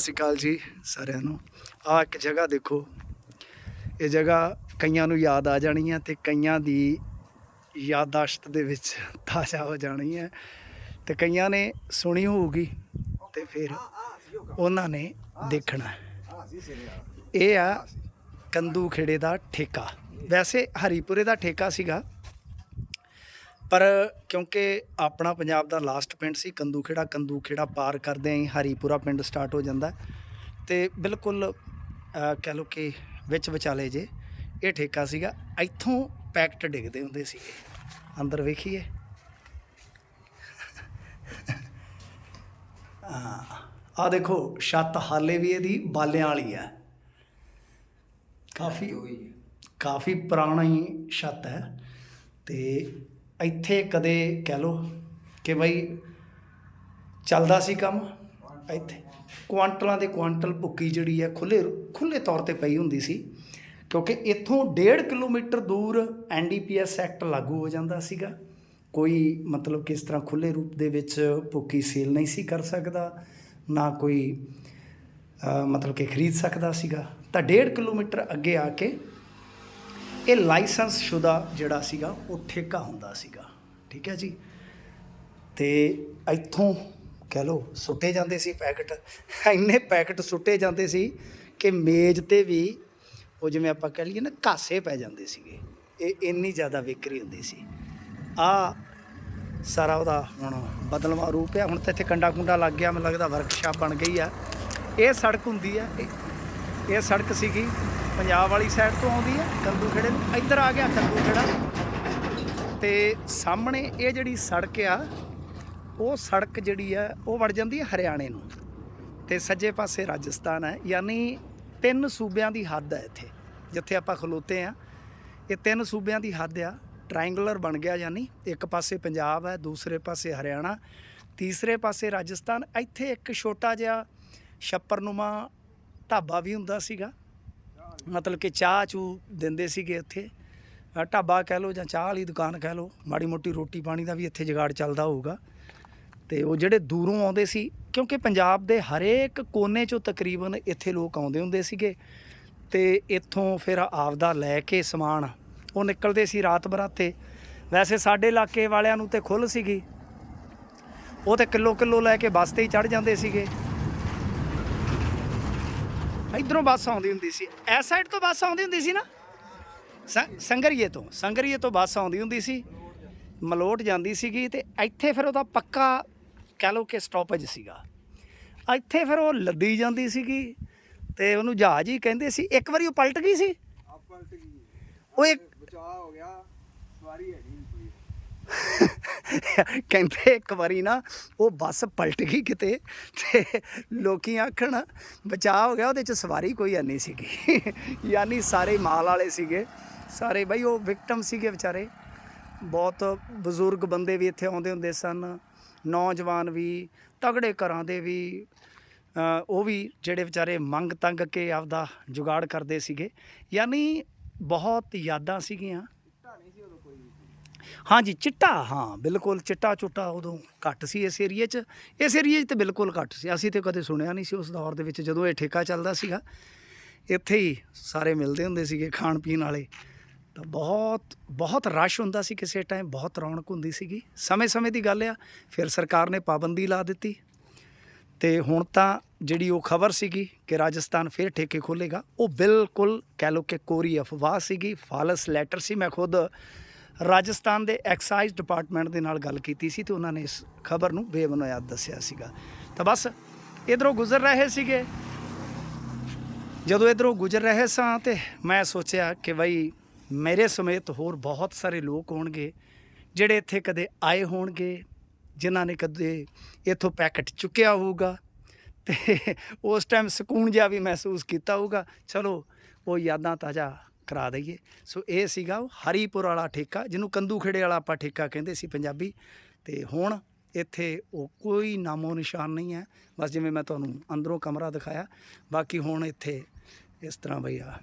ਸਤਿ ਸ਼੍ਰੀ ਅਕਾਲ ਜੀ ਸਾਰਿਆਂ ਨੂੰ। ਆ ਇੱਕ ਜਗ੍ਹਾ ਦੇਖੋ। ਇਹ ਜਗ੍ਹਾ ਕਈਆਂ ਨੂੰ ਯਾਦ ਆ ਜਾਣੀ ਹੈ ਤੇ ਕਈਆਂ ਦੀ ਯਾਦਾਸ਼ਤ ਦੇ ਵਿੱਚ ਤਾਜ਼ਾ ਹੋ ਜਾਣੀ ਹੈ। ਤੇ ਕਈਆਂ ਨੇ ਸੁਣੀ ਹੋਊਗੀ ਤੇ ਫਿਰ ਉਹਨਾਂ ਨੇ ਦੇਖਣਾ ਇਹ ਆ ਕੰਦੂ ਖੇੜੇ ਦਾ ਠੇਕਾ। ਵੈਸੇ ਹਰੀਪੁਰੇ ਦਾ ਠੇਕਾ ਸੀਗਾ। ਪਰ ਕਿਉਂਕਿ ਆਪਣਾ ਪੰਜਾਬ ਦਾ ਲਾਸਟ ਪਿੰਡ ਸੀ ਕੰਦੂ ਖੇੜਾ ਕੰਦੂ ਖੇੜਾ ਪਾਰ ਕਰਦੇ ਆਂ ਹੀ ਹਰੀਪੁਰਾ ਪਿੰਡ ਸਟਾਰਟ ਹੋ ਜਾਂਦਾ। ਤੇ ਬਿਲਕੁਲ ਕਹਿ ਲਓ ਕਿ ਵਿੱਚ ਵਿਚਾਲੇ ਜੇ ਇਹ ਠੇਕਾ ਸੀਗਾ। ਇੱਥੋਂ ਪੈਕਟ ਡਿੱਗਦੇ ਹੁੰਦੇ ਸੀਗੇ। ਅੰਦਰ ਵੇਖੀਏ। ਆ ਦੇਖੋ ਛੱਤ ਹਾਲੇ ਵੀ ਇਹਦੀ ਬਾਲਿਆਂ ਵਾਲੀ ਹੈ। ਕਾਫੀ ਕਾਫੀ ਪੁਰਾਣੀ ਛੱਤ ਹੈ। ਤੇ ਇੱਥੇ ਕਦੇ ਕਹਿ ਲਓ ਕਿ ਬਈ ਚੱਲਦਾ ਸੀ ਕੰਮ, ਇੱਥੇ। ਕੁਆਂਟਲਾਂ ਦੇ ਕੁਆਂਟਲ ਭੁੱਕੀ ਜਿਹੜੀ ਹੈ ਖੁੱਲੇ ਖੁੱਲੇ ਤੌਰ ਤੇ ਪਈ ਹੁੰਦੀ ਸੀ, ਕਿਉਂਕਿ ਇੱਥੋਂ 1.5 ਕਿਲੋਮੀਟਰ ਦੂਰ ਐਨਡੀਪੀਐਸ ਐਕਟ ਲਾਗੂ ਹੋ ਜਾਂਦਾ ਸੀਗਾ। ਕੋਈ ਮਤਲਬ ਕਿ ਇਸ ਤਰ੍ਹਾਂ ਖੁੱਲੇ ਰੂਪ ਦੇ ਵਿੱਚ ਭੁੱਕੀ ਸੇਲ ਨਹੀਂ ਸੀ ਕਰ ਸਕਦਾ, ਨਾ ਕੋਈ ਮਤਲਬ ਕਿ ਖਰੀਦ ਸਕਦਾ ਸੀਗਾ। ਤਾਂ 1.5 ਕਿਲੋਮੀਟਰ ਅੱਗੇ ਆ ਕੇ ਇਹ ਲਾਇਸੈਂਸ ਸ਼ੁਦਾ ਜਿਹੜਾ ਸੀਗਾ, ਉਹ ਠੇਕਾ ਹੁੰਦਾ ਸੀਗਾ। ਠੀਕ ਹੈ ਜੀ? ਤੇ ਇੱਥੋਂ ਕਹਿ ਲਓ, ਸੁੱਟੇ ਜਾਂਦੇ ਸੀ ਪੈਕਟ। ਇੰਨੇ ਪੈਕਟ ਸੁੱਟੇ ਜਾਂਦੇ ਸੀ ਕਿ ਮੇਜ਼ ਤੇ ਵੀ ਉਹ ਜਿਵੇਂ ਆਪਾਂ ਕਹਿ ਲਈਏ ਨਾ, ਘਾਸੇ ਪੈ ਜਾਂਦੇ ਸੀਗੇ। ਇਹ ਇੰਨੀ ਜ਼ਿਆਦਾ ਵਿਕਰੀ ਹੁੰਦੀ ਸੀ। ਆ ਸਾਰਾ ਉਹਦਾ ਹੁਣ ਬਦਲਵਾਂ ਰੂਪ ਹੈ ਹੁਣ ਤਾਂ ਇੱਥੇ ਕੰਡਾ ਕੁੰਡਾ ਲੱਗ ਗਿਆ, ਮੈਨੂੰ ਲੱਗਦਾ ਵਰਕਸ਼ਾਪ ਬਣ ਗਈ ਆ। ਇਹ ਸੜਕ ਹੁੰਦੀ ਆ ਇਹ- ਇਹ ਸੜਕ ਸੀਗੀ। ਪੰਜਾਬ ਵਾਲੀ ਸਾਈਡ ਤੋਂ ਆਉਂਦੀ ਹੈ ਕੰਦੂ ਖੇੜੇ ਨੂੰ। ਇੱਧਰ ਆ ਗਿਆ ਕੰਦੂ ਖੇੜਾ। ਤੇ ਸਾਹਮਣੇ ਇਹ ਜਿਹੜੀ ਸੜਕ ਆ, ਉਹ ਸੜਕ ਜਿਹੜੀ ਆ, ਉਹ ਵੜ ਜਾਂਦੀ ਹੈ ਹਰਿਆਣੇ ਨੂੰ। ਤੇ ਸੱਜੇ ਪਾਸੇ ਰਾਜਸਥਾਨ ਹੈ, ਯਾਨੀ ਤਿੰਨ ਸੂਬਿਆਂ ਦੀ ਹੱਦ ਹੈ ਇੱਥੇ, ਜਿੱਥੇ ਆਪਾਂ ਖਲੋਤੇ ਆ ਇਹ ਤਿੰਨ ਸੂਬਿਆਂ ਦੀ ਹੱਦ ਆ ਟ੍ਰਾਇੰਗੂਲਰ ਬਣ ਗਿਆ ਯਾਨੀ, ਇੱਕ ਪਾਸੇ ਪੰਜਾਬ ਹੈ, ਦੂਸਰੇ ਪਾਸੇ ਹਰਿਆਣਾ, ਤੀਸਰੇ ਪਾਸੇ ਰਾਜਸਥਾਨ। ਇੱਥੇ ਇੱਕ ਛੋਟਾ ਜਿਹਾ ਛੱਪਰਨੁਮਾ ਢਾਬਾ ਵੀ ਹੁੰਦਾ ਸੀਗਾ ਮਤਲਬ ਕਿ ਚਾਹ ਚੂ ਦਿੰਦੇ ਸੀਗੇ ਇੱਥੇ। ਢਾਬਾ ਕਹਿ ਲਓ ਜਾਂ ਚਾਹ ਵਾਲੀ ਦੁਕਾਨ ਕਹਿ ਲਓ, ਮਾੜੀ ਮੋਟੀ ਰੋਟੀ ਪਾਣੀ ਦਾ ਵੀ ਇੱਥੇ ਜੁਗਾੜ ਚੱਲਦਾ ਹੋਊਗਾ। ਤੇ ਉਹ ਜਿਹੜੇ ਦੂਰੋਂ ਆਉਂਦੇ ਸੀ, ਕਿਉਂਕਿ ਪੰਜਾਬ ਦੇ ਹਰੇਕ ਕੋਨੇ ਚੋਂ ਤਕਰੀਬਨ ਇੱਥੇ ਲੋਕ ਆਉਂਦੇ ਹੁੰਦੇ ਸੀਗੇ। ਤੇ ਇੱਥੋਂ ਫਿਰ ਆਪਦਾ ਲੈ ਕੇ ਸਮਾਨ, ਉਹ ਨਿਕਲਦੇ ਸੀ ਰਾਤ ਬਰਾਤੇ। ਵੈਸੇ ਸਾਡੇ ਇਲਾਕੇ ਵਾਲਿਆਂ ਨੂੰ ਤੇ ਖੁੱਲ ਸੀਗੀ। ਉਹ ਤੇ ਕਿਲੋ ਕਿਲੋ ਲੈ ਕੇ ਬੱਸ ਤੇ ਹੀ ਚੜ ਜਾਂਦੇ ਸੀਗੇ। ਇਧਰੋਂ ਬੱਸ ਆਉਂਦੀ ਹੁੰਦੀ ਸੀ। ਐਸ ਸਾਈਡ ਤੋਂ ਬੱਸ ਆਉਂਦੀ ਹੁੰਦੀ ਸੀ ਨਾ? ਸੰਗਰੀਏ ਤੋਂ ਸੰਗਰੀਏ ਤੋਂ ਬੱਸ ਆਉਂਦੀ ਹੁੰਦੀ ਸੀ। ਮਲੋਟ ਜਾਂਦੀ ਸੀਗੀ ਤੇ ਇੱਥੇ ਫਿਰ ਉਹਦਾ ਪੱਕਾ ਕਹਿ ਲਓ ਕਿ ਸਟਾਪੇਜ ਸੀਗਾ। ਇੱਥੇ ਫਿਰ ਉਹ ਲੱਦੀ ਜਾਂਦੀ ਸੀਗੀ ਤੇ ਉਹਨੂੰ ਜਹਾਜ਼ ਹੀ ਕਹਿੰਦੇ ਸੀ। ਇੱਕ ਵਾਰੀ ਉਹ ਪਲਟ ਗਈ ਸੀ? ਪਲਟ ਗਈ। ਉਹ ਇੱਕ ਬਚਾਅ ਹੋ ਗਿਆ। ਸਵਾਰੀ ਹੈਗੀ। ਕਹਿੰਦੇ ਇੱਕ ਵਾਰੀ ਨਾ ਉਹ ਬੱਸ ਪਲਟ ਗਈ ਕਿਤੇ ਤੇ ਲੋਕੀ ਆਖਣ, ਬਚਾਅ ਹੋ ਗਿਆ, ਉਹਦੇ ਚ ਸਵਾਰੀ ਕੋਈ ਨਹੀਂ ਸੀਗੀ। ਯਾਨੀ ਸਾਰੇ ਮਾਲ ਵਾਲੇ ਸੀਗੇ। ਸਾਰੇ ਬਈ ਉਹ ਵਿਕਟਮ ਸੀਗੇ ਵਿਚਾਰੇ। ਬਹੁਤ ਬਜ਼ੁਰਗ ਬੰਦੇ ਵੀ ਇੱਥੇ ਆਉਂਦੇ ਹੁੰਦੇ ਸਨ। ਨੌਜਵਾਨ ਵੀ, ਤਗੜੇ ਘਰਾਂ ਦੇ ਵੀ ਉਹ ਵੀ ਜਿਹੜੇ ਵਿਚਾਰੇ ਮੰਗ ਤੰਗ ਕੇ ਆਪਦਾ ਜੁਗਾੜ ਕਰਦੇ ਸੀਗੇ। ਯਾਨੀ ਬਹੁਤ ਯਾਦਾਂ ਸੀਗੀਆਂ। ਚਿੱਟਾ ਸੀ ਉਦੋਂ ਕੋਈ। ਹਾਂਜੀ ਚਿੱਟਾ, ਹਾਂ, ਬਿਲਕੁਲ ਚਿੱਟਾ ਚੁੱਟਾ ਉਦੋਂ ਘੱਟ ਸੀ ਇਸ ਏਰੀਏ 'ਚ। ਇਸ ਏਰੀਏ 'ਚ ਤੇ ਬਿਲਕੁਲ ਘੱਟ ਸੀ। ਅਸੀਂ ਤੇ ਕਦੇ ਸੁਣਿਆ ਨਹੀਂ ਸੀ ਉਸ ਦੌਰ ਦੇ ਵਿੱਚ, ਜਦੋਂ ਇਹ ਠੇਕਾ ਚੱਲਦਾ ਸੀਗਾ, ਇੱਥੇ ਹੀ ਸਾਰੇ ਮਿਲਦੇ ਹੁੰਦੇ ਸੀਗੇ ਖਾਣ ਪੀਣ ਵਾਲੇ। ਤਾਂ ਬਹੁਤ ਬਹੁਤ ਰਸ਼ ਹੁੰਦਾ ਸੀ ਕਿਸੇ ਟਾਈਮ ਬਹੁਤ ਰੌਣਕ ਹੁੰਦੀ ਸੀਗੀ। ਸਮੇਂ-ਸਮੇਂ ਦੀ ਗੱਲ ਆ, ਫਿਰ ਸਰਕਾਰ ਨੇ ਪਾਬੰਦੀ ਲਾ ਦਿੱਤੀ। ਤੇ ਹੁਣ ਤਾਂ ਜਿਹੜੀ ਉਹ ਖਬਰ ਸੀਗੀ ਕਿ ਰਾਜਸਥਾਨ ਫਿਰ ਠੇਕੇ ਖੋਲੇਗਾ ਉਹ ਬਿਲਕੁਲ ਕਹਿ ਲਓ ਕਿ ਕੋਰੀ ਅਫਵਾਹ ਸੀਗੀ, ਫਾਲਸ ਲੈਟਰ ਸੀ। ਮੈਂ ਖੁਦ ਰਾਜਸਥਾਨ ਦੇ ਐਕਸਾਈਜ਼ ਡਿਪਾਰਟਮੈਂਟ ਦੇ ਨਾਲ ਗੱਲ ਕੀਤੀ ਸੀ ਤੇ ਉਹਨਾਂ ਨੇ ਇਸ ਖਬਰ ਨੂੰ ਬੇਬੁਨਿਆਦ ਦੱਸਿਆ ਸੀਗਾ। ਤਾਂ ਬਸ ਇਧਰੋਂ ਗੁਜ਼ਰ ਰਹੇ ਸੀਗੇ। ਜਦੋਂ ਇਧਰੋਂ ਗੁਜ਼ਰ ਰਹੇ ਸਾਂ ਤੇ ਮੈਂ ਸੋਚਿਆ ਕਿ ਬਈ ਮੇਰੇ ਸਮੇਤ ਹੋਰ ਬਹੁਤ ਸਾਰੇ ਲੋਕ ਹੋਣਗੇ, ਜਿਹੜੇ ਇੱਥੇ ਕਦੇ ਆਏ ਹੋਣਗੇ, ਜਿਨ੍ਹਾਂ ਨੇ ਕਦੇ ਇੱਥੋਂ ਪੈਕਟ ਚੁੱਕਿਆ ਹੋਊਗਾ ਤੇ ਉਸ ਟਾਈਮ ਸਕੂਨ ਜਿਹਾ ਵੀ ਮਹਿਸੂਸ ਕੀਤਾ ਹੋਊਗਾ। ਚਲੋ, ਉਹ ਯਾਦਾਂ ਤਾਜ਼ਾ ਕਰਾ ਦਈਏ। ਸੋ ਇਹ ਸੀਗਾ ਉਹ ਹਰੀਪੁਰ ਵਾਲਾ ਠੇਕਾ, ਜਿਹਨੂੰ ਕੰਦੂਖੇੜੇ ਵਾਲਾ ਆਪਾਂ ਠੇਕਾ ਕਹਿੰਦੇ ਸੀ ਪੰਜਾਬੀ। ਤੇ ਹੁਣ ਇੱਥੇ ਉਹ ਕੋਈ ਨਾਮੋ ਨਿਸ਼ਾਨ ਨਹੀਂ ਹੈ। ਬਸ ਜਿਵੇਂ ਮੈਂ ਤੁਹਾਨੂੰ ਅੰਦਰੋਂ ਕਮਰਾ ਦਿਖਾਇਆ। ਬਾਕੀ ਹੁਣ ਇੱਥੇ ਇਸ ਤਰ੍ਹਾਂ ਬਈ ਆ,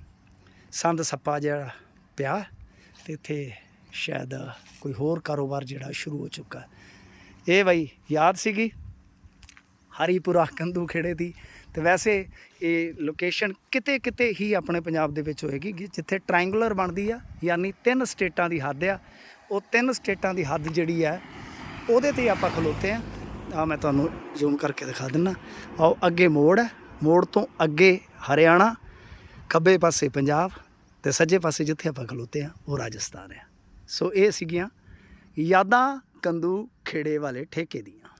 ਸੰਦ ਸੱਪਾ ਜਿਹੜਾ ਪਿਆ। ਤੇ ਇੱਥੇ ਸ਼ਾਇਦ ਕੋਈ ਹੋਰ ਕਾਰੋਬਾਰ ਜਿਹੜਾ ਸ਼ੁਰੂ ਹੋ ਚੁੱਕਾ। ਇਹ ਬਈ ਯਾਦ ਸੀਗੀ? ਹਰੀਪੁਰਾ ਕੰਦੂ ਖੇੜੇ ਦੀ। ਤੇ ਵੈਸੇ ਇਹ ਲੋਕੇਸ਼ਨ ਕਿਤੇ ਕਿਤੇ ਹੀ ਆਪਣੇ ਪੰਜਾਬ ਦੇ ਵਿੱਚ ਹੋਏਗੀ ਜਿੱਥੇ ਟ੍ਰਾਇੰਗੂਲਰ ਬਣਦੀ ਆ, ਯਾਨੀ ਤਿੰਨ ਸਟੇਟਾਂ ਦੀ ਹੱਦ ਆ। ਉਹ ਤਿੰਨ ਸਟੇਟਾਂ ਦੀ ਹੱਦ ਜਿਹੜੀ ਆ, ਉਹਦੇ ਤੇ ਆਪਾਂ ਖਲੋਤੇ ਆ। ਆ ਮੈਂ ਤੁਹਾਨੂੰ ਜ਼ੂਮ ਕਰਕੇ ਦਿਖਾ ਦਿੰਨਾ। ਆਓ ਅੱਗੇ ਮੋੜ ਹੈ ਮੋੜ ਤੋਂ ਅੱਗੇ ਹਰਿਆਣਾ, ਖੱਬੇ ਪਾਸੇ ਪੰਜਾਬ ਤੇ ਸੱਜੇ ਪਾਸੇ ਜਿੱਥੇ ਆਪਾਂ ਖਲੋਤੇ ਆ, ਉਹ ਰਾਜਸਥਾਨ ਹੈ ਸੋ ਇਹ ਸੀਗੀਆਂ ਯਾਦਾਂ ਕੰਦੂ ਖੇੜੇ ਵਾਲੇ ਠੇਕੇ ਦੀਆਂ।